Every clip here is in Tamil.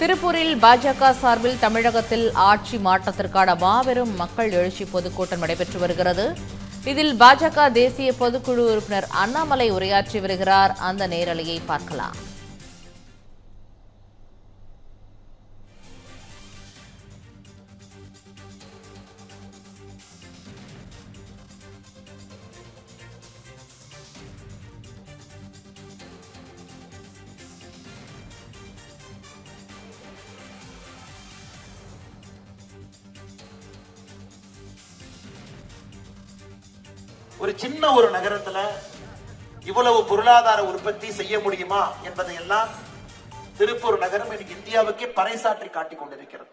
திருப்பூரில் பாஜக சார்பில் தமிழகத்தில் ஆட்சி மாற்றத்திற்கான மாபெரும் மக்கள் எழுச்சி பொதுக்கூட்டம் நடைபெற்று வருகிறது. இதில் பாஜக தேசிய பொதுக்குழு உறுப்பினர் அண்ணாமலை உரையாற்றி வருகிறார். அந்த நேரலையை பார்க்கலாம். ஒரு சின்ன ஒரு நகரத்துல இவ்வளவு பொருளாதார உற்பத்தி செய்ய முடியுமா என்பதை எல்லாம் திருப்பூர் நகரம் இன்னைக்கு இந்தியாவுக்கே பறைசாற்றி காட்டிக் கொண்டிருக்கிறது.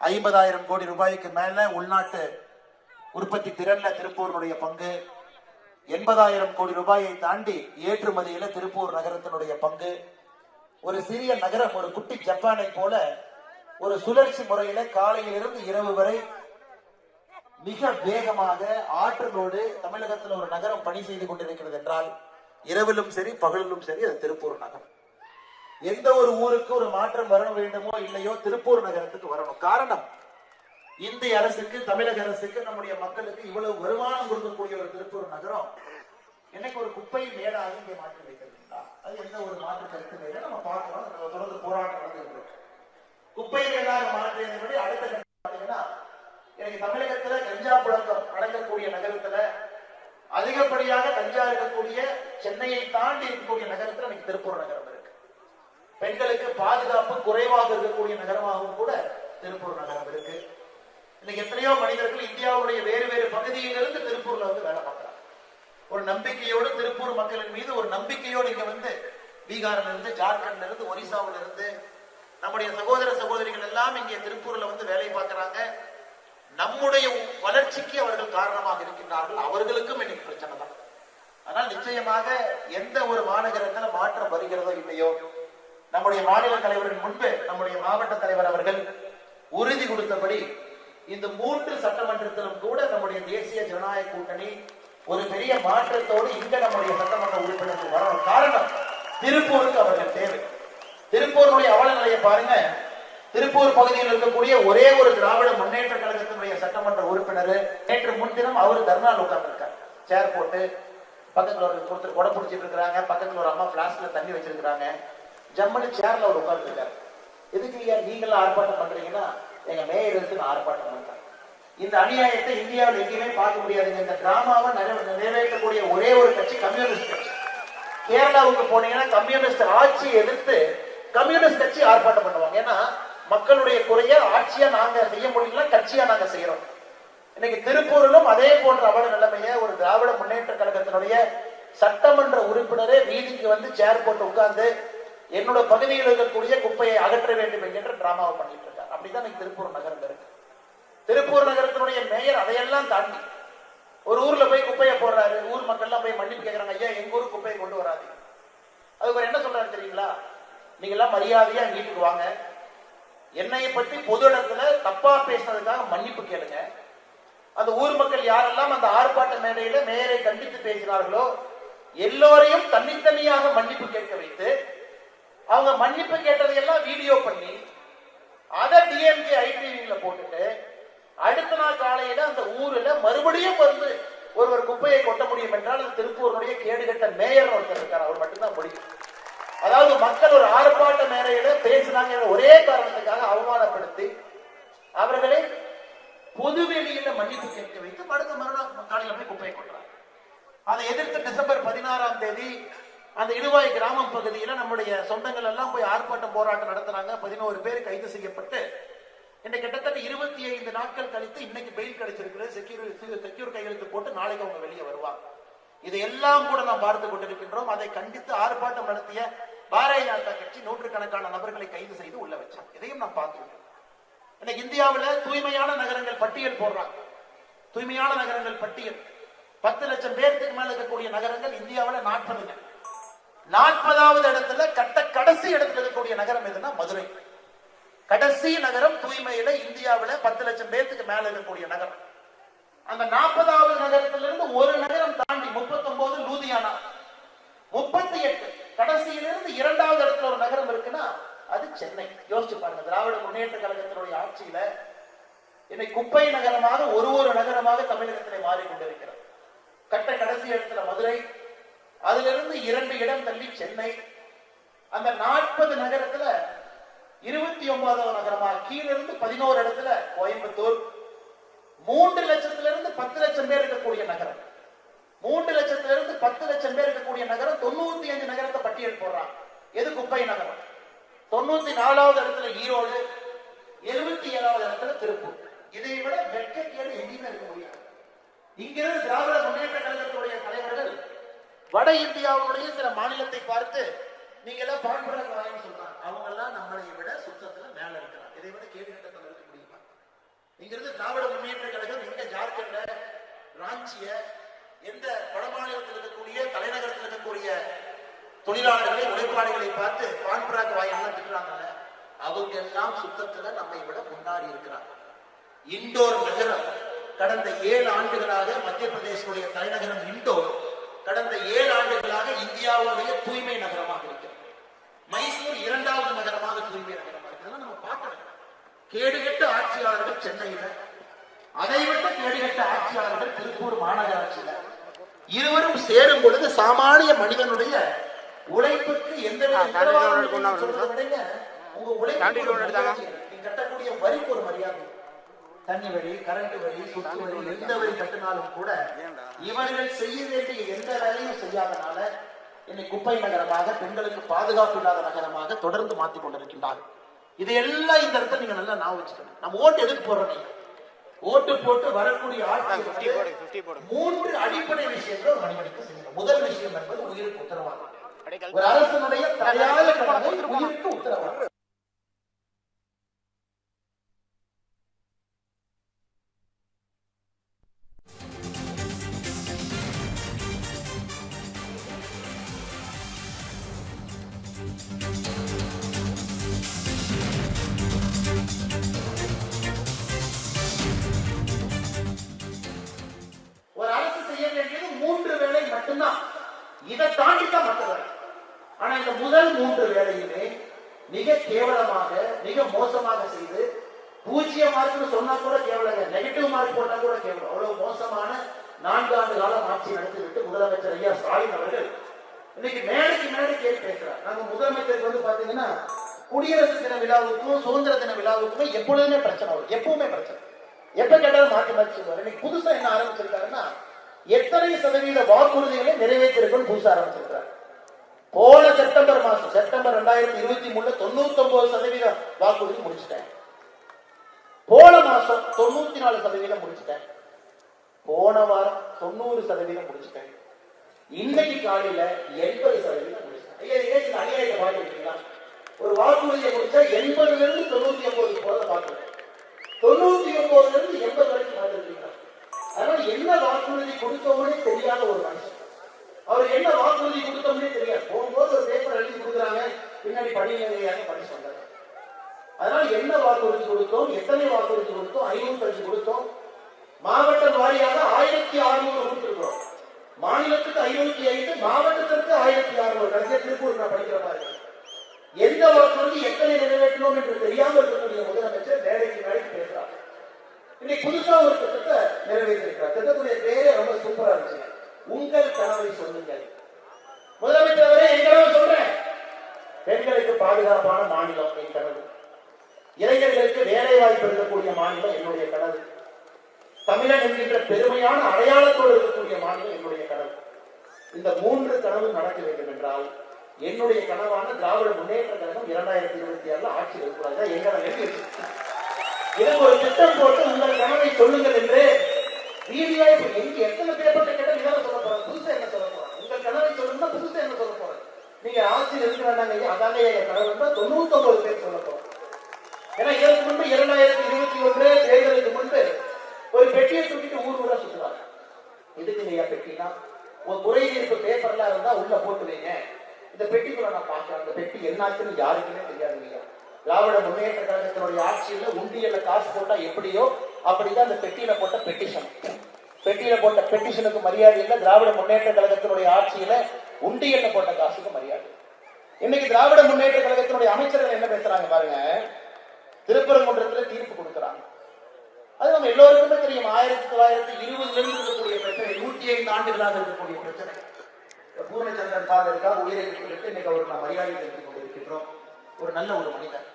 ஐம்பதாயிரம் கோடி ரூபாய்க்கு மேல உள்நாட்டு உற்பத்தி திறன்ல திருப்பூருடைய பங்கு எண்பதாயிரம் கோடி ரூபாயை தாண்டி ஏற்றுமதியில திருப்பூர் நகரத்தினுடைய பங்கு ஒரு சிறிய நகரம் ஒரு குட்டி ஜப்பானை போல ஒரு சுழற்சி முறையில காலையிலிருந்து இரவு வரை மிக வேகமாக ஆற்றலோடு தமிழகத்தில் ஒரு நகரம் பணி செய்து கொண்டிருக்கிறது என்றால் இரவிலும் சரி பகலிலும் சரி அது திருப்பூர் நகரம். எந்த ஒரு ஊருக்கு ஒரு மாற்றம் வர வேண்டுமோ இல்லையோ திருப்பூர் நகரத்துக்கு வரணும். காரணம் இந்திய அரசுக்கு தமிழக அரசுக்கு நம்முடைய மக்களுக்கு இவ்வளவு வருமானம் கொடுக்கக்கூடிய ஒரு திருப்பூர் நகரம் எனக்கு ஒரு குப்பை மேலாக இங்கே மாற்றி வைக்கிறதுங்களா அது எந்த ஒரு மாற்று கருத்து இல்லை. நம்ம பார்க்கிறோம் நம்ம தொடர்ந்து போராட்டம் நடந்து குப்பை மேலாக மாற்றியதை விட அடுத்த கட்டம் எனக்கு தமிழகத்துல கஞ்சா புழக்கம் நடக்கக்கூடிய நகரத்துல அதிகப்படியாக கஞ்சா இருக்கக்கூடிய சென்னையை தாண்டி இருக்கக்கூடிய நகரத்துல இன்னைக்கு திருப்பூர் நகரம் இருக்கு. பெண்களுக்கு பாதுகாப்பு குறைவாக இருக்கக்கூடிய நகரமாகவும் கூட திருப்பூர் நகரம் இருக்கு. இன்னைக்கு எத்தனையோ மனிதர்கள் இந்தியாவுடைய வேறு வேறு பகுதியிலிருந்து திருப்பூர்ல வந்து வேலை பார்க்கறாங்க. ஒரு நம்பிக்கையோடு திருப்பூர் மக்களின் மீது ஒரு நம்பிக்கையோடு இங்க வந்து பீகார்ல இருந்து ஜார்க்கண்ட்ல இருந்து ஒரிசாவில இருந்து நம்முடைய சகோதர சகோதரிகள் எல்லாம் இங்கே திருப்பூர்ல வந்து வேலை பார்க்கறாங்க. நம்முடைய வளர்ச்சிக்கு அவர்கள் காரணமாக இருக்கின்றார்கள். அவர்களுக்கும் இன்னைக்கு பிரச்சனை தான். ஆனால் நிச்சயமாக எந்த ஒரு மாநகரத்தில் மாற்றம் வருகிறதோ இல்லையோ நம்முடைய மாநில தலைவரின் முன்பு நம்முடைய மாவட்ட தலைவர் அவர்கள் உறுதி கொடுத்தபடி இந்த மூன்று சட்டமன்றத்திலும் கூட நம்முடைய தேசிய ஜனநாயக கூட்டணி ஒரு பெரிய மாற்றத்தோடு இங்க நம்முடைய சட்டமன்ற உறுப்பினர்கள் வர காரணம் திருப்பூருக்கு அவர்கள் தேவை. திருப்பூருடைய அவல நிலையை பாருங்க. திருப்பூர் பகுதியில் இருக்கக்கூடிய ஒரே ஒரு திராவிட முன்னேற்ற கழகத்தினுடைய சட்டமன்ற உறுப்பினர் நேற்று முன்தினம் அவர் தர்ணால் உட்கார்ந்துருக்கார். சேர் போட்டு பக்கத்தில் ஒரு ஒருத்தர் கொடை பிடிச்சிட்டு இருக்கிறாங்க பக்கத்தில் ஒரு அம்மா பிளாஸ்ல தண்ணி வச்சிருக்கிறாங்க. ஜம்முன்னு சேர்ல அவர் உட்கார்ந்துருக்காரு. எதுக்கு ஐயா நீங்களும் ஆர்ப்பாட்டம் பண்றீங்கன்னா எங்க மேயர் இருக்கு நான் ஆர்ப்பாட்டம் பண்றேன்? இந்த அநியாயத்தை இந்தியாவில் எங்கேயுமே பார்க்க முடியாதுங்க. இந்த டிராமாவை நிறைவே- நிறைவேற்றக்கூடிய ஒரே ஒரு கட்சி கம்யூனிஸ்ட் கட்சி. கேரளாவுக்கு போனீங்கன்னா கம்யூனிஸ்ட் ஆட்சியை எதிர்த்து கம்யூனிஸ்ட் கட்சி ஆர்ப்பாட்டம் பண்ணுவாங்க. ஏன்னா மக்களுடைய குறைய ஆட்சியா நாங்க செய்ய முடியல கட்சியா நாங்க செய்யறோம். இன்னைக்கு திருப்பூரிலும் அதே போன்ற அவல நிலைமைய ஒரு திராவிட முன்னேற்ற கழகத்தினுடைய சட்டமன்ற உறுப்பினரே வீதிக்கு வந்து சேர் போட்டு உட்கார்ந்து என்னோட பகுதியில் இருக்கக்கூடிய குப்பையை அகற்ற வேண்டும் என்கின்ற டிராமாவை பண்ணிட்டு இருக்காரு. அப்படிதான் இன்னைக்கு திருப்பூர் நகரம் இருக்கு. திருப்பூர் நகரத்தினுடைய மேயர் அதையெல்லாம் தாண்டி ஒரு ஊர்ல போய் குப்பையை போடுறாரு ஊர் மக்கள்லாம் போய் மன்னிப்பு கேட்கறாங்க ஐயா எங்க ஊர் குப்பையை கொண்டு வராது அதுக்கு ஒரு என்ன சொல்றாரு தெரியுங்களா? நீங்க எல்லாம் மரியாதையா வீட்டுக்கு வாங்க. என்னைய பற்றி பொது இடத்துல தப்பா பேசினதுக்காக மன்னிப்பு கேளுங்க. அந்த ஊர் மக்கள் யாரெல்லாம் அந்த ஆர்ப்பாட்ட மேடையில மேயரை கண்டித்து பேசினார்களோ எல்லோரையும் தனித்தனியாக மன்னிப்பு கேட்க வைத்து அவங்க மன்னிப்பு கேட்டதையெல்லாம் வீடியோ பண்ணி அதை டிஎம்கே ஐடிவியில போட்டுட்டு அடுத்த நாள் காலையில அந்த ஊர்ல மறுபடியும் வந்து ஒருவர் குப்பையை கொட்ட முடியும் என்றால் அது திருப்பூருடைய கேடுகட்ட மேயர் ஒருத்தர் இருக்கார். அவர் மட்டும்தான் முடியும். அதாவது மக்கள் ஒரு ஆர்ப்பாட்ட மேடையில பேசினாங்க என்ற ஒரே காரணத்துக்காக அவமானப்படுத்தி அவர்களை பொதுவெளியில மன்னிப்பு கேட்க வைத்து அடுத்த மறுநாள் காலையில போய் குப்பையை கொட்டுறாங்க. அதை எதிர்த்து டிசம்பர் பதினாறாம் தேதி அந்த இடுவாய் கிராமம் பகுதியில நம்முடைய சொந்தங்கள் எல்லாம் போய் ஆர்ப்பாட்டம் போராட்டம் நடத்துறாங்க. பதினோரு பேர் கைது செய்யப்பட்டு இன்னைக்கு கிட்டத்தட்ட இருபத்தி ஐந்து நாட்கள் கழித்து இன்னைக்கு பெயில் கிடைச்சிருக்கிறது செக்யூர் செக்யூர் கையெழுத்து போட்டு நாளைக்கு அவங்க வெளியே வருவாங்க. இதையெல்லாம் கூட நாம் பார்த்து கொண்டிருக்கின்றோம். அதை கண்டித்து ஆர்ப்பாட்டம் நடத்திய பாரதிய ஜனதா கட்சி நூற்றுக்கணக்கான நபர்களை கைது செய்து உள்ள வச்சாங்க. இதையும் நாம் பார்த்துக்கிட்டோம் இன்னைக்கு இந்தியாவுல தூய்மையான நகரங்கள் பட்டியல் போடுறாங்க. தூய்மையான நகரங்கள் பட்டியல். பத்து லட்சம் பேருக்கு மேல இருக்கக்கூடிய நகரங்கள் இந்தியாவுல நாற்பதுங்க. நாற்பதாவது இடத்துல கட்ட கடைசி இடத்துல இருக்கக்கூடிய நகரம் எதுன்னா மதுரை. கடைசி நகரம் தூய்மையில இந்தியாவுல பத்து லட்சம் பேருக்கு மேல இருக்கக்கூடிய நகரம். அந்த நாற்பதாவது நகரத்திலிருந்து ஒரு நகரம் தாண்டி முப்பத்தி ஒன்பது லூதியானா. முப்பத்தி எட்டு கடைசியிலிருந்து இரண்டாவது இடத்துல ஒரு நகரம் இருக்குன்னா அது சென்னை. யோசிச்சு பாருங்க திராவிட முன்னேற்ற கழகத்தினுடைய ஆட்சியில என்னை குப்பை நகரமாக ஒரு ஒரு நகரமாக தமிழகத்திலே மாறிக்கொண்டிருக்கிறது. கட்ட கடைசி இடத்துல மதுரை அதிலிருந்து இரண்டு இடம் தள்ளி சென்னை. அந்த நாற்பது நகரத்துல இருபத்தி ஒன்பதாவது நகரமாக கீழிருந்து பதினோரு இடத்துல கோயம்புத்தூர். மூன்று லட்சத்துல இருந்து பத்து லட்சம் பேர் இருக்கக்கூடிய நகரம். மூன்று லட்சத்துல இருந்து பத்து லட்சம் பேர் இருக்கக்கூடிய நகரம் தொண்ணூத்தி அஞ்சு நகரத்தை பட்டியல் போடுறான் எது குப்பை நகரம்? தொண்ணூத்தி நாலாவது இடத்துல ஈரோடு எழுபத்தி ஏழாவது இடத்துல திருப்பூர். இதை விட வெட்கக்கேடு எங்கேயுமே இருக்க முடியாது. இங்கிருந்து திராவிட முன்னேற்ற கழகத்துடைய தலைவர்கள் வட இந்தியாவுடைய சில மாநிலத்தை பார்த்து நீங்க எல்லாம் பான்புறாங்க சொல்றாங்க. அவங்க எல்லாம் நம்மளை விட சுத்தத்துல மேல இருக்கிறாங்க. இதை விட கேள்வி கட்டத்தில் இங்கிருந்து திராவிட முன்னேற்ற கழகம் எங்க ஜார்க்கண்ட ராஞ்சிய எந்த வட மாநிலத்தில் இருக்கக்கூடிய தலைநகரத்தில் இருக்கக்கூடிய தொழிலாளர்களை உழைப்பாளிகளை பார்த்து பான்பிராக் வாயெல்லாம் திட்டுறாங்கல்ல அவங்க எல்லாம் சுத்தத்துல நம்மை விட முன்னாடி இருக்கிறாங்க. இண்டோர் நகரம் கடந்த ஏழு ஆண்டுகளாக மத்திய பிரதேசனுடைய தலைநகரம் இண்டோர் கடந்த ஏழு ஆண்டுகளாக இந்தியாவுடைய தூய்மை நகரமாக இருக்கிறது. மைசூர் இரண்டாவது நகரமாக தூய்மை நகரம் இருக்கு இதெல்லாம் நம்ம பார்க்கணும் கேடுகெட்ட ஆட்சியாளர்கள் சென்னையில அதை விட கேடுகெட்ட ஆட்சியாளர்கள் திருப்பூர் மாநகராட்சியில. இருவரும் சேரும் பொழுது சாமானிய மனிதனுடைய உழைப்புக்கு எந்த உங்க கட்டக்கூடிய வரிக்கு ஒரு மரியாதை தண்ணி வரி கரண்ட் வரி சுற்று வரி எந்த வரி கட்டினாலும் கூட இவர்கள் செய்ய வேண்டிய எந்த வேலையும் செய்யாதனால இன்னைக்கு குப்பை நகரமாக பெண்களுக்கு பாதுகாப்பு இல்லாத நகரமாக தொடர்ந்து மாத்தி கொண்டிருக்கின்றார்கள். இதையெல்லாம் இந்த இடத்துல நீங்க நல்லா நான் வச்சுக்கணும். நம்ம ஓட்டு எதுக்கு போடுறோம் நீங்க? ஓட்டு போட்டு வரக்கூடிய ஆட்சி மூன்று அடிப்படை விஷயங்கள் மனிதனுக்கு செய்யணும். முதல் விஷயம் என்பது உயிருக்கு உத்தரவாதம். ஒரு அரசனுடைய தலையாய உயிருக்கு உத்தரவாதம். மோசமாக செய்து பூஜ்ஜியம் மார்க்னு சொன்னா கூட கேவலங்க. நெகட்டிவ் மார்க் போட்டா கூட கேவலம். அவ்வளவு மோசமான நான்கு ஆண்டு காலம் ஆட்சி நடத்திவிட்டு முதலமைச்சர் ஐயா ஸ்டாலின் அவர்கள் இன்னைக்கு மேடைக்கு மேடை கேள்வி பேசுறார் நாங்க முதலமைச்சருக்கு வந்து பாத்தீங்கன்னா குடியரசு தின விழாவுக்கும் சுதந்திர தின விழாவுக்குமே எப்பொழுதுமே பிரச்சனை வரும். எப்பவுமே பிரச்சனை. எப்ப கேட்டாலும் மாற்றி மாற்றி சொல்லுவார். இன்னைக்கு புதுசா என்ன ஆரம்பிச்சிருக்காருன்னா எத்தனை சதவீத வாக்குறுதிகளை நிறைவேற்றிருக்குன்னு புதுசா ஆரம்பிச்சிருக்காரு. போன செப்டம்பர் மாசம் செப்டம்பர் ரெண்டாயிரத்தி இருபத்தி மூணுல தொண்ணூத்தி ஒன்பது சதவீதம் வாக்குறுதி முடிச்சுட்டேன். போன மாசம் தொண்ணூத்தி நாலு சதவீதம் முடிச்சுட்டேன். போன வாரம் தொண்ணூறு சதவீதம் முடிச்சுட்டேன். இன்னைக்கு காலையில எண்பது சதவீதம் முடிச்சிட்டேன். ஐயா ஏன் அநியாயத்தை பார்த்துருக்கீங்களா ஒரு வாக்குறுதியை முடிச்சா எண்பதுல இருந்து தொண்ணூத்தி ஒன்பது போல பார்க்கிறேன் தொண்ணூத்தி ஒன்பதுல இருந்து எண்பது வரைக்கும் பார்த்துருக்கீங்களா? அதனால என்ன வாக்குறுதி கொடுத்தோம்னே தெரியாத ஒரு மனுஷன். அவர் என்ன வாக்குறுதி கொடுத்தோம்னே தெரியாது. போகும்போது ஒரு பேப்பர் எழுதி கொடுக்குறாங்க. பின்னாடி படிநிலையாக படி சொல்றாங்க அதனால என்ன வாக்குறுதி கொடுத்தோம்? எத்தனை வாக்குறுதி கொடுத்தோம்? ஐநூத்தி அஞ்சு கொடுத்தோம். மாவட்டம் வாரியாக ஆயிரத்தி அறுநூறு கொடுத்திருக்கிறோம். மாநிலத்துக்கு ஐநூத்தி ஐந்து மாவட்டத்திற்கு ஆயிரத்தி அறுநூறு. கடைசியா திருப்பூர் நான் படிக்கிற மாதிரி. எந்த வாக்குறுதி எத்தனை நிறைவேற்றணும் என்று தெரியாமல் இருக்கக்கூடிய முதலமைச்சர் வேலைக்கு மேடைக்கு பேசுறாங்க இன்னைக்கு புதுசா ஒரு திட்டத்தை நிறைவேற்றிருக்கிறார். திட்டத்துடைய பேரே ரொம்ப சூப்பரா இருந்துச்சு உங்கள் கனவை சொல்லுங்கள். முதலமைச்சர் அவரே என் சொல்றேன். பெண்களுக்கு பாதுகாப்பான மாநிலம் என் கனவு. இளைஞர்களுக்கு வேலை வாய்ப்பு இருக்கக்கூடிய மாநிலம் என்னுடைய கனவு. தமிழன் என்கின்ற பெருமையான அடையாளத்தோடு இருக்கக்கூடிய மாநிலம் என்னுடைய கனவு. இந்த மூன்று கனவு நடக்க வேண்டும் என்றால் என்னுடைய கனவான திராவிட முன்னேற்ற கழகம் இரண்டாயிரத்தி இருபத்தி ஆறுல ஆட்சி இருக்கக்கூடாது எங்களை எழுதி இதற்கு ஒரு திட்டம் போட்டு உங்கள் கனவை சொல்லுங்கள் என்று ரீதியா இப்ப எங்க எத்தனை பேப்பர்ல கேட்டா இதெல்லாம் சொல்ல போறாங்க புதுசா என்ன சொல்ல போறாங்க உங்க கனவை சொல்லணும்னா புதுசா என்ன சொல்ல போறாங்க நீங்க ஆட்சியில் இருக்கிறாங்க ஐயா? அதாங்க எங்க கனவு தொண்ணூத்தி ஒன்பது பேர் சொல்ல போறோம் ஏன்னா இதற்கு முன்பு இரண்டாயிரத்தி இருபத்தி ஒன்று தேர்தலுக்கு முன்பு ஒரு பெட்டியை தூக்கிட்டு ஊர் ஊரா சுற்றுறாங்க எதுக்கு ஐயா பெட்டினா? ஒரு குறை தீர்ப்பு பேப்பர்லாம் இருந்தா உள்ள போட்டு வைங்க. இந்த பெட்டிக்குள்ள நான் பாக்குறேன் அந்த பெட்டி என்னாச்சுன்னு யாருக்குமே தெரியாதுங்க திராவிட முன்னேற்ற கழகத்தினுடைய ஆட்சியில் உண்டியல்ல காசு போட்டா எப்படியோ அப்படிதான் அந்த பெட்டியில போட்ட பெட்டிஷன். பெட்டியில போட்ட பெட்டிஷனுக்கு மரியாதை இல்லை. திராவிட முன்னேற்ற கழகத்தினுடைய ஆட்சியில உண்டியல்ல போட்ட காசுக்கு மரியாதை. இன்னைக்கு திராவிட முன்னேற்ற கழகத்தினுடைய அமைச்சர்கள் என்ன பேசுறாங்க பாருங்க? திருப்பரங்குன்றத்துல தீர்ப்பு கொடுக்கறாங்க. அது நம்ம எல்லோருக்குமே தெரியும். ஆயிரத்தி தொள்ளாயிரத்தி இருபதுல இருந்து இருக்கக்கூடிய பிரச்சனை நூத்தி ஐந்து ஆண்டுகளாக இருக்கக்கூடிய பிரச்சனை. பூர்ணச்சந்திரன் ஃபாதருக்காக உயிரை விட்டு இன்னைக்கு அவருக்கு நான் மரியாதை செலுத்திக் கொண்டிருக்கின்றோம். ஒரு நல்ல ஒரு மனிதர்.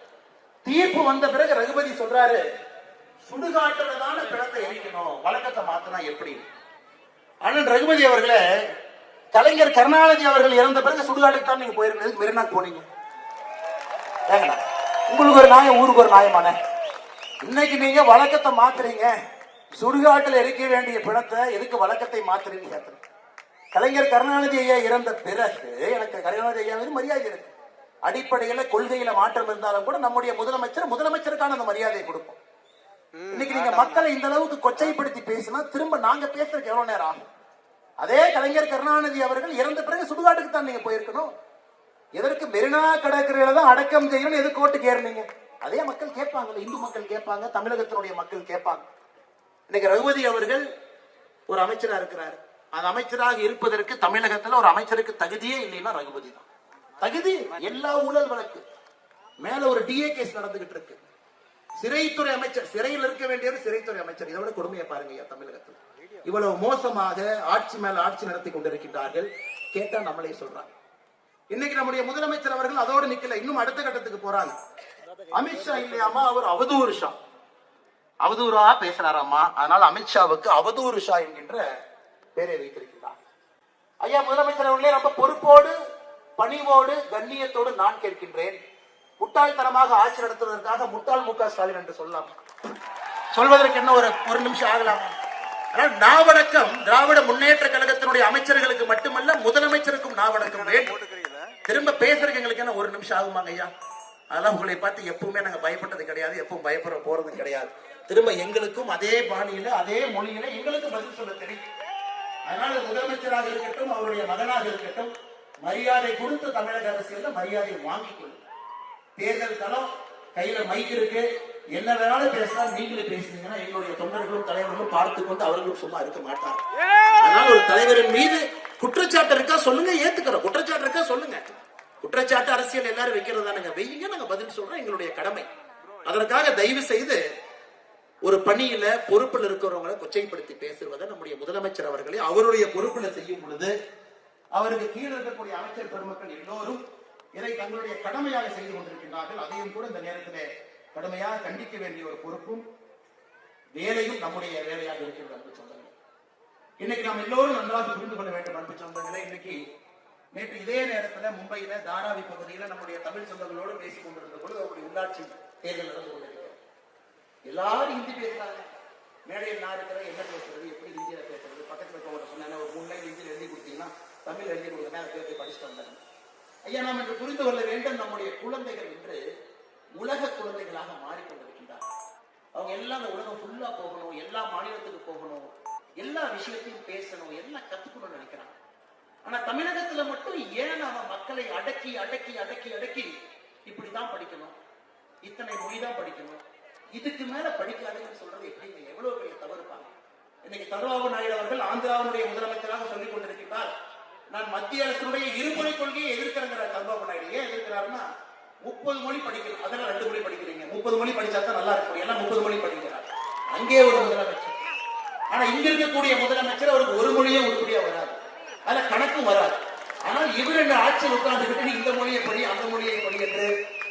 தீர்ப்பு வந்த பிறகு ரகுபதி சொல்றாரு சுடுகாட்டுல தானே பிணத்தை எரிக்கணும் வழக்கத்தை மாத்தினா எப்படி? அண்ணன் ரகுபதி அவர்களே கலைஞர் கருணாநிதி அவர்கள் இறந்த பிறகு சுடுகாட்டுக்கு தான் நீங்க போயிருந்தது. மெரினா போனீங்க. ஏங்கண்ணா உங்களுக்கு ஒரு நாயம் ஊருக்கு ஒரு நாயமான இன்னைக்கு நீங்க வழக்கத்தை மாத்துறீங்க. சுடுகாட்டில் எரிக்க வேண்டிய பிணத்தை எதுக்கு வழக்கத்தை மாத்துறீங்க கேட்கிறேன் கலைஞர் கருணாநிதி ஐயா இறந்த பிறகு எனக்கு கருணாநிதி ஐயா மீது மரியாதை இருக்கு. அடிப்படையில் கொள்கையில மாற்றம் இருந்தாலும் கூட நம்முடைய முதலமைச்சர் முதலமைச்சருக்கான அந்த மரியாதையை கொடுப்போம் இன்னைக்கு நீங்க மக்களை இந்த அளவுக்கு கொச்சைப்படுத்தி பேசினா திரும்ப நாங்க பேசுறதுக்கு எவ்வளவு நேரம் ஆகும்? அதே கலைஞர் கருணாநிதி அவர்கள் இறந்த பிறகு சுடுகாட்டுக்கு தான் நீங்க போயிருக்கணும். எதற்கு மெரினா கடற்கரையில தான் அடக்கம் செய்யணும் எதுக்கு ஓட்டுக்கு ஏறினீங்க? அதே மக்கள் கேட்பாங்கல்ல இந்து மக்கள் கேட்பாங்க தமிழகத்தினுடைய மக்கள் கேட்பாங்க. இன்னைக்கு ரகுபதி அவர்கள் ஒரு அமைச்சரா இருக்கிறார். அந்த அமைச்சராக இருப்பதற்கு தமிழகத்துல ஒரு அமைச்சருக்கு தகுதியே இல்லைன்னா ரகுபதி தான். தகுதி எல்லா ஊழல் வழக்கு. மேல ஒரு டிஏ கேஸ் நடந்துகிட்டு இருக்கு. சிறைத்துறை அமைச்சர் சிறையில் இருக்க வேண்டியவர் சிறைத்துறை அமைச்சர். இதை விட கொடுமையை பாருங்க ஐயா தமிழகத்தில். இவ்வளவு மோசமாக ஆட்சி மேல ஆட்சி நடத்தி கொண்டிருக்கின்றார்கள். கேட்டா நம்மளே சொல்றாங்க. இன்னைக்கு நம்முடைய முதலமைச்சர் அவர்கள் அதோடு நிக்கல. இன்னும் அடுத்த கட்டத்துக்கு போறாங்க. அமித்ஷா இல்லையாமா அவர் அவதூறு ஷா. அவதூறா பேசுறாராமா அதனால அமித்ஷாவுக்கு அவதூறு ஷா என்கின்ற பெயரை வைத்திருக்கிறார் ஐயா முதலமைச்சர் அவர்களே ரொம்ப பொறுப்போடு பணிவோடு கண்ணியத்தோடு நான் கேட்கின்றேன். முட்டாள்தனமாக ஆட்சி நடத்துவதற்காக முட்டாள் மு க ஸ்டாலின் என்று சொல்லலாம். சொல்வதற்கு என்ன ஒரு ஒரு நிமிஷம் ஆகலாம். ஆனால் நாவடக்கம் திராவிட முன்னேற்ற கழகத்தினுடைய அமைச்சர்களுக்கு மட்டுமல்ல முதலமைச்சருக்கும் நாவடக்கம் வேண்டும். திரும்ப பேசுறதுக்கு எங்களுக்கு என்ன ஒரு நிமிஷம் ஆகுமாங்க ஐயா? அதெல்லாம் உங்களை பார்த்து எப்பவுமே நாங்க பயப்பட்டது கிடையாது எப்பவும் பயப்பட போறது கிடையாது. திரும்ப எங்களுக்கும் அதே பாணியில அதே மொழியில எங்களுக்கு பதில் சொல்ல தெரியும். அதனால முதலமைச்சராக இருக்கட்டும் அவருடைய மகனாக இருக்கட்டும் மரியாதை கொடுத்து தமிழக அரசியல் மரியாதை வாங்கிக் கொள்ளும் தேர்தல் களம் கையில மைக் இருக்கு. என்ன வேணாலும் பேசலாம். நீங்களும் பேசுனீங்கன்னா எங்களுடைய தொண்டர்களும் தலைவர்களும் பார்த்து கொண்டு அவர்களும் சும்மா இருக்க மாட்டாங்க அதனால ஒரு தலைவரின் மீது குற்றச்சாட்டு இருக்கா சொல்லுங்க ஏத்துக்கிறோம். குற்றச்சாட்டு இருக்கா சொல்லுங்க. குற்றச்சாட்டு அரசியல் எல்லாரும் வைக்கிறது தானுங்க. வெய்யுங்க நாங்க பதில் சொல்றோம். எங்களுடைய கடமை. அதற்காக தயவு செய்து ஒரு பணியில பொறுப்பில் இருக்கிறவங்களை கொச்சைப்படுத்தி பேசுவதை நம்முடைய முதலமைச்சர் அவர்களே அவருடைய பொறுப்புல செய்யும் பொழுது அவருக்கு கீழே இருக்கக்கூடிய அமைச்சர் பெருமக்கள் எல்லோரும் இதை தங்களுடைய கடமையாக செய்து கொண்டிருக்கின்றார்கள். அதையும் கூட இந்த நேரத்திலே கடுமையாக கண்டிக்க வேண்டிய ஒரு பொறுப்பும் வேலையும் நம்முடைய வேலையாக இருக்கிறது அன்பு சொந்தங்கள். இன்னைக்கு நாம் எல்லோரும் நன்றாக புரிந்து கொள்ள வேண்டும் அன்பு சொந்தங்களை. இன்னைக்கு நேற்று இதே நேரத்துல மும்பையில தாராவி பகுதியில நம்முடைய தமிழ் சொந்தங்களோடு பேசிக் கொண்டிருந்த பொழுது அவருடைய உள்ளாட்சி தேர்தல் நடந்து கொண்டிருக்கிறது. எல்லாரும் ஹிந்தி பேசுறாங்க. மேடையில் நான் இருக்கிற என்ன பேசுறது எப்படி ஹிந்தியில பேசுறது? பக்கத்துல இருக்கவங்க சொன்னாங்க ஒரு மூணு லைன் ஹிந்தியில் எழுதி கொடுத்தீங்கன்னா தமிழ் எழுதி கொடுத்தாங்க அதை பேசி படிச்சுட்டு வந்தாங்க ஐயா நாம் இன்று புரிந்து கொள்ள வேண்டும் நம்முடைய குழந்தைகள் இன்று உலக குழந்தைகளாக மாறிக்கொண்டிருக்கின்றார் அவங்க எல்லாம் அந்த உலகம் ஃபுல்லா போகணும் எல்லா மாநிலத்துக்கு போகணும் எல்லா விஷயத்தையும் பேசணும் எல்லாம் கத்துக்கணும்னு நினைக்கிறாங்க. ஆனா தமிழகத்துல மட்டும் ஏன் நாம மக்களை அடக்கி அடக்கி அடக்கி அடக்கி இப்படிதான் படிக்கணும்? இத்தனை மொழிதான் படிக்கணும்? இதுக்கு மேல படிக்காதுன்னு சொல்றது எப்படிங்க? எவ்வளவு பெரிய தவறுப்பாங்க இன்னைக்கு தருவாபு நாயுடு அவர்கள் ஆந்திராவுடைய முதலமைச்சராக சொல்லிக் கொண்டிருக்கிறார் நான் மத்திய அரசினுடைய இருமொழி கொள்கையை எதிர்க்கிறேங்கிற தருவாபு நாயுடு ஏன் எதிர்க்கிறாருன்னா முப்பது மொழி படிக்கணும். அதெல்லாம் ரெண்டு மொழி படிக்கிறீங்க. முப்பது மொழி படிச்சா தான் நல்லா இருக்கும். எல்லாம் முப்பது மொழி படிக்கிறார். அங்கே ஒரு முதலமைச்சர். ஆனா இங்க இருக்கக்கூடிய முதலமைச்சர் அவருக்கு ஒரு மொழியே உருப்படியா வராது. அதுல கணக்கும் வராது. ஆனால் இவர் என்ன ஆட்சியில் உட்கார்ந்துகிட்டு இந்த மொழியை படி அந்த மொழியை படி என்று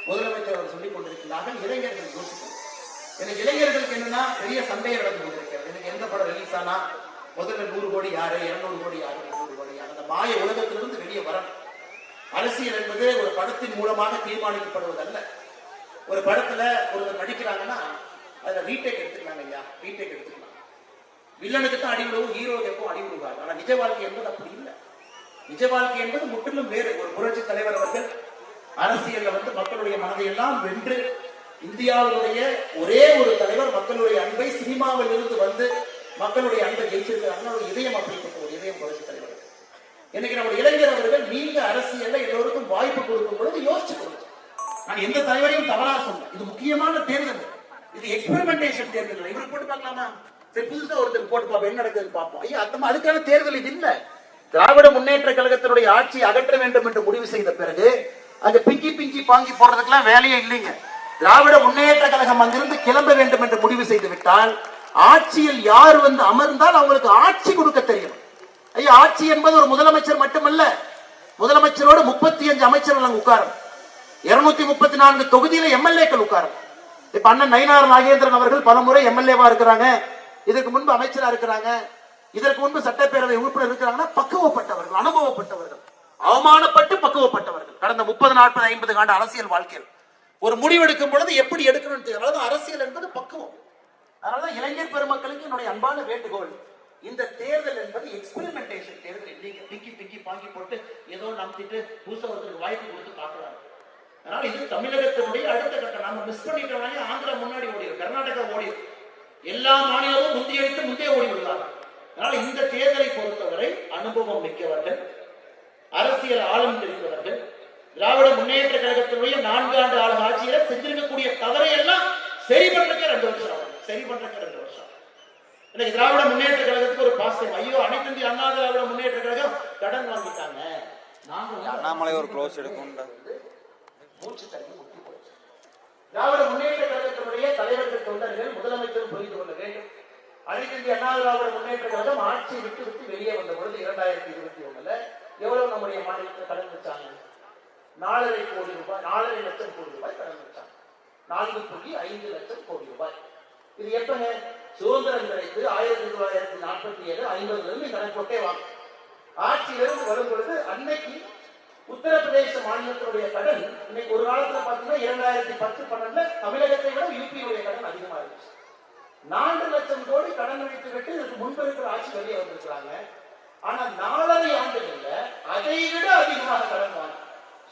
முதலமைச்சர் அவர் சொல்லிக் கொண்டிருக்கிறார்கள். இளைஞர்கள் யோசிக்கணும் எனக்கு இளைஞர்களுக்கு என்னன்னா பெரிய சந்தேகம் நடந்து கொண்டிருக்கிறது. எனக்கு எந்த படம் ரிலீஸ் ஆனா முதல்ல நூறு கோடி யாரு இருநூறு கோடி கோடி யாரு? அந்த மாய உலகத்திலிருந்து வெளியே வரணும். அரசியல் என்பது ஒரு படத்தின் மூலமாக தீர்மானிக்கப்படுவதல்ல. ஒரு படத்துல ஒருவர் நடிக்கிறாங்கன்னா அதுல ரீடேக் எடுத்துக்கலாங்க ஐயா. ரீடேக் எடுத்துக்கலாம். வில்லனுக்கு தான் அடி விழுவும் ஹீரோக்கு எப்போ அடி விழுவார் ஆனா நிஜ வாழ்க்கை என்பது அப்படி இல்லை. நிஜ வாழ்க்கை என்பது முற்றிலும் வேறு. ஒரு புரட்சி தலைவர் அவர்கள் அரசியல்ல வந்து மக்களுடைய மனதை எல்லாம் வென்று இந்தியாவுடைய ஒரே ஒரு தலைவர் மக்களுடைய அன்பை சினிமாவில் இருந்து வந்து மக்களுடைய அன்பை ஜெயிச்சிருக்கிறாங்க ஒரு இதயம் அப்படிப்பட்ட ஒரு இதயம் புரட்சி தலைவர். இன்னைக்கு நம்ம இளைஞர் அவர்கள் நீங்க அரசியல்ல எல்லோருக்கும் வாய்ப்பு கொடுக்கும் பொழுது யோசிச்சு கொடுங்க நான் எந்த தலைவரையும் தவறா சொன்னேன் இது முக்கியமான தேர்தல். இது எக்ஸ்பெரிமெண்டேஷன் தேர்தல். இவருக்கு போட்டு பார்க்கலாமா? சரி புதுசா ஒருத்தர் போட்டு பார்ப்போம். என்ன நடக்குதுன்னு பார்ப்போம். ஐயா அத்தமா அதுக்கான தேர்தல் இது இல்ல. திராவிட முன்னேற்ற கழகத்தினுடைய ஆட்சி அகற்ற வேண்டும் என்று முடிவு செய்த பிறகு அங்க பிங்கி பிங்கி பாங்கி போடுறதுக்கெல்லாம் வேலையே இல்லைங்க. திராவிட முன்னேற்ற கழகம் அங்கிருந்து கிளம்ப வேண்டும் என்று முடிவு செய்து விட்டால் ஆட்சியில் யார் வந்து அமர்ந்தால் அவங்களுக்கு ஆட்சி கொடுக்க தெரியும் ஐயா ஆட்சி என்பது ஒரு முதலமைச்சர் மட்டுமல்ல முதலமைச்சரோடு முப்பத்தி அஞ்சு அமைச்சர்கள் அங்க இருநூத்தி முப்பத்தி நான்கு தொகுதியில எம்எல்ஏக்கள் உட்காரும். இப்ப அண்ணன் நயினார் நாகேந்திரன் அவர்கள் பலமுறை எம்எல்ஏவா இருக்கிறாங்க இதற்கு முன்பு அமைச்சரா இருக்கிறாங்க இதற்கு முன்பு சட்டப்பேரவை உறுப்பினர் இருக்கிறாங்கன்னா பக்குவப்பட்டவர்கள் அனுபவப்பட்டவர்கள் அவமானப்பட்டு பக்குவப்பட்டவர்கள். கடந்த முப்பது நாற்பது ஐம்பது ஆண்டு அரசியல் வாழ்க்கையில் ஒரு முடிவெடுக்கும் பொழுது எப்படி எடுக்கணும்னு தெரியும் அரசியல் என்பது பக்குவம். அதனாலதான் இளைஞர் பெருமக்களுக்கு என்னுடைய அன்பான வேண்டுகோள். இந்த தேர்தல் என்பது எக்ஸ்பெரிமெண்டேஷன் தேர்தல். நீங்க பிக்கி பிக்கி பாங்கி போட்டு ஏதோ நம்பிட்டு பூசவர்களுக்கு வாய்ப்பு கொடுத்து பார்க்கறாங்க அதனால இது தமிழகத்தினுடைய அடுத்த கட்டம். நாம மிஸ் பண்ணிட்டோம்னாலே ஆந்திரா முன்னாடி ஓடிடும் கர்நாடகா ஓடிடும் எல்லா மாநிலமும் முந்தியடித்து முந்தைய ஓடி விடுவாங்க அதனால இந்த தேர்தலை பொறுத்தவரை அனுபவம் மிக்கவர்கள் அரசியல் ஆளும் தெரிந்தவர்கள் திராவிட முன்னேற்ற கழகத்தினுடைய நான்கு ஆண்டு ஆளும் ஆட்சியில செஞ்சிருக்கக்கூடிய தவறை எல்லாம் சரி பண்றதுக்கே ரெண்டு வருஷம் ஆகும். சரி பண்றதுக்கே ரெண்டு வருஷம் இன்னைக்கு திராவிட முன்னேற்ற கழகத்துக்கு ஒரு பாசிட்டிவ் ஐயோ அனைத்து அண்ணா திராவிட முன்னேற்ற கழகம் கடன் வாங்கிட்டாங்க. நாங்க வந்து அண்ணாமலை ஒரு க்ளோஸ் எடுக்கும்டா. மூச்சு தண்ணி முட்டி போச்சு திராவிட முன்னேற்ற கழகத்தினுடைய தலைவர்கள் தொண்டர்கள் முதலமைச்சர் புரிந்து கொள்ள வேண்டும். அனைத்து இந்திய அண்ணா திராவிட முன்னேற்ற கழகம் ஆட்சியை விட்டு விட்டு வெளியே வந்த பொழுது இரண்டாயிரத்தி இருபத்தி ஒண்ணுல எவ்வளவு நம்முடைய மாநிலத்தில் கடன் வச்சாங்க? நாலரை கோடி ரூபாய் நாலரை லட்சம் கோடி ரூபாய் கடன் வச்சாங்க. நான்கு புள்ளி ஐந்து லட்சம் கோடி ரூபாய். இது எப்பங்க? சுதந்திரம் கிடைத்து ஆயிரத்தி தொள்ளாயிரத்தி நாற்பத்தி ஏழு ஐம்பதுல இருந்து கடன் வாங்க ஆட்சியிலிருந்து வரும் பொழுது அன்னைக்கு உத்தரப்பிரதேச மாநிலத்தினுடைய கடன் இன்னைக்கு ஒரு காலத்துல பாத்தீங்கன்னா இரண்டாயிரத்தி பத்து பன்னெண்டுல தமிழகத்தை விட யூபியுடைய கடன் அதிகமா இருந்துச்சு நான்கு லட்சம் கோடி கடன் வைத்து விட்டு இதுக்கு முன்பு இருக்கிற ஆட்சி வெளியே வந்திருக்கிறாங்க. ஆனா நாலரை ஆண்டுகள்ல அதை விட அதிகமாக கடன் வாங்க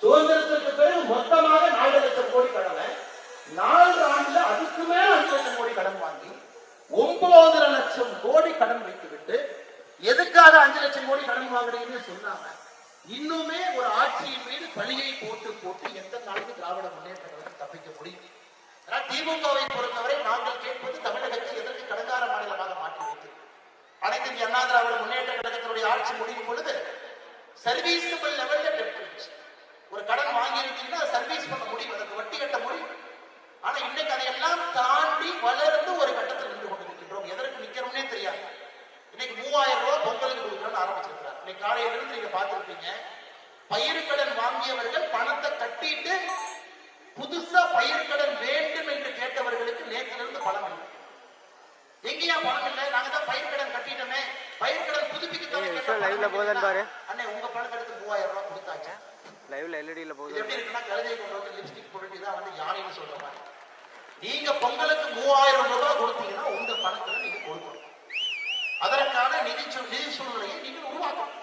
சுதந்திரத்திற்கு பிறகு மொத்தமாக நாலு லட்சம் கோடி கடனை நாலு ஆண்டுல அதுக்கு மேல அஞ்சு லட்சம் கோடி கடன் வாங்கி ஒன்பதரை லட்சம் கோடி கடன் வைத்துவிட்டு எதுக்காக அஞ்சு லட்சம் கோடி கடன் வாங்குறீங்கன்னு சொன்னாங்க? இன்னுமே ஒரு ஆட்சியின் மீது பழியை போட்டு போட்டு எந்த நாளுக்கு திராவிட முன்னேற்ற கழகம் தப்பிக்க முடியும்? ஆனால் திமுகவை பொறுத்தவரை நாங்கள் கேட்பது தமிழகத்தை எதற்கு கடங்கார மாநிலமாக மாற்றி வைத்து அனைத்து அண்ணா திராவிட முன்னேற்ற கழகத்தினுடைய ஆட்சி முடியும் பொழுது சர்வீசபிள் லெவல்ல டெப்ட் இருந்துச்சு ஒரு கடன் வாங்கி இருந்தீங்கன்னா சர்வீஸ் பண்ண முடியும் அதுக்கு வட்டி கட்ட முடியும் ஆனா இன்னைக்கு அதையெல்லாம் தாண்டி வளர்ந்து ஒரு கட்டத்தில் நின்று கொண்டிருக்கின்றோம் எதற்கு நிக்கிறோம்னே தெரியாது இன்னைக்கு மூவாயிரம் ரூபாய் பொங்கலுக்கு கொடுக்கணும்னு ஆரம்பிச்சிருக்கிறார் இன்னைக்கு காலையில இருந்து நீங்க பார்த்திருப்பீங்க பயிர்க்கடன் வாங்கியவர்கள் பணத்தை கட்டிட்டு புதுசா பயிர்க்கடன் வேண்டும் என்று கேட்டவர்களுக்கு நேற்றிலிருந்து இருந்து பணம் இல்லை எங்கேயா பணம் இல்லை நாங்க தான் பயிர்க்கடன் கட்டிட்டோமே பயிர்க்கடன் புதுப்பிக்க ஏய், விஷயம் live ல போகுதான்னு பாரு. அண்ணே உங்க பணம் எடுத்து மூவாயிரம் ரூபாய் கொடுத்தாச்சு லைவ்ல எல்இடியில் இது போகுது எப்படி இருக்குன்னா கழுதையை கொண்டு வந்து லிப்ஸ்டிக் போட்டுட்டு தான் வந்து யானைன்னு சொல்ற மாதிரி நீங்க பொங்கலுக்கு மூவாயிரம் ரூபாய் கொடுத்தீங்கன்னா உங்க பணத்துல நீங்க கொடுக்கணும் அதற்கான நிதி நிதி சூழ்நிலையை நீங்கள் உருவாக்கணும்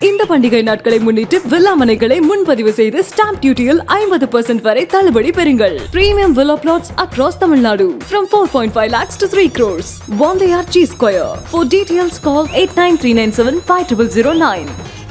இந்த பண்டிகை நாட்களை முன்னிட்டு வில்லா மனைகளை முன்பதிவு செய்து ஸ்டாம்ப் டியூட்டியில் ஐம்பது பெர்சென்ட் வரை தள்ளுபடி பெறுங்கள் premium villa plots across Tamil Nadu from 4.5 lakhs to 3 crores. One layer G Square. For details call 89397 5009.